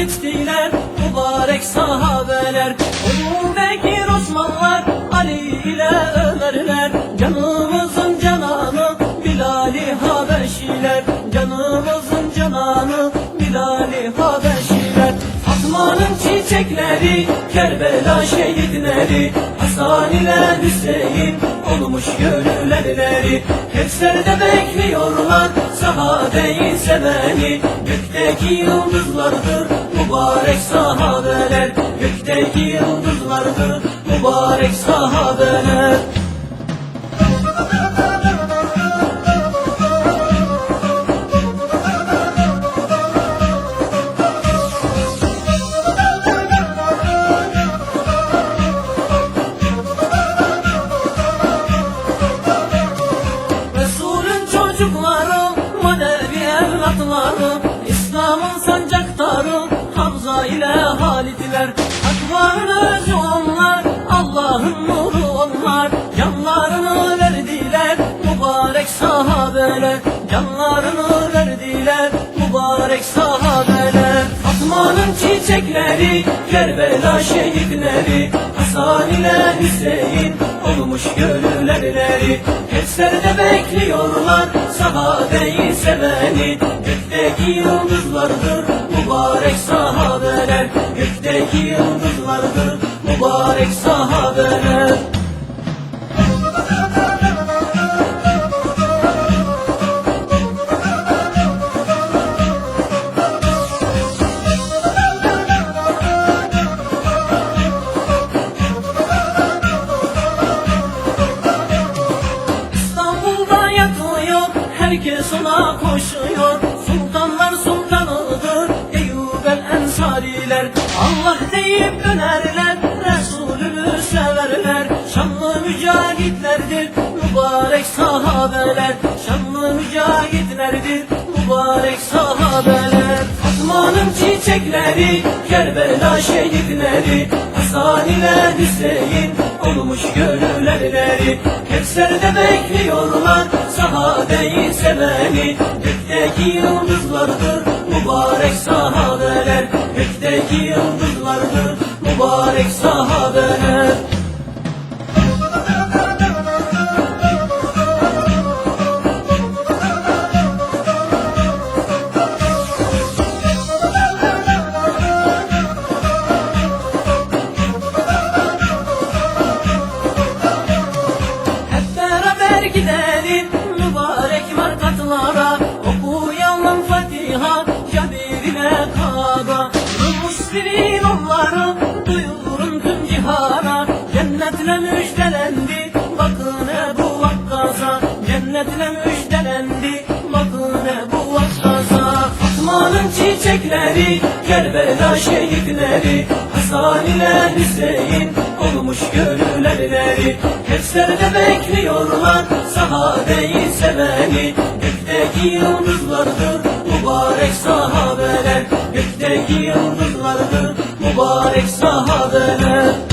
gittiler mübarek sahabeler. Ebu Bekir Osmanlar Ali ile Ömerler Canımızın çiçekleri Kerbela şehitleri Hasan ile Hüseyin olmuş gönülleri. Kevser'de bekliyorlar sahabeyi seveni. Gökteki yıldızlardır mübarek sahabeler. Gökteki yıldızlardır mübarek sahabeler Özü onlar, Allah'ın nuru onlar. Canlarını verdiler, mübarek sahabeler Canlarını verdiler, mübarek sahabeler Fatma'nın çiçekleri, Kerbela şehitleri. Hasan ile Hüseyin olmuş gönülleri Kevser'de bekliyorlar sahabeyi seveni. Gökteki yıldızlardır mübarek sahabeler. Gökteki yıldızlardır. Mübarek sahabeler Ensariler. Allah deyip dönerler, Resulünü severler. Şanlı mücahitlerdir, mübarek sahabeler. Şanlı mücahitlerdir, mübarek sahabeler. Fatma'nın çiçekleri, Kerbela şehitleri. Hasan ile Hüseyin olmuş gönülleri. Kevser'de bekliyorlar sahabeyi seveni Gökteki yıldızlardır Gökteki yıldızlardır mübarek sahabeler cihana Cennetle müjdelendi. Bakın Ebu Vakkas'a Cennetle müjdelendi. Bakın Ebu Vakkas'a Fatma'nın çiçekleri Kerbela şehitleri Hasan ile Hüseyin olmuş gönülleri Kevser'de bekliyorlar sahabeyi seveni. Gökteki yıldızlardır mübarek sahabeler. Gökteki yıldızlardır mübarek sahabeler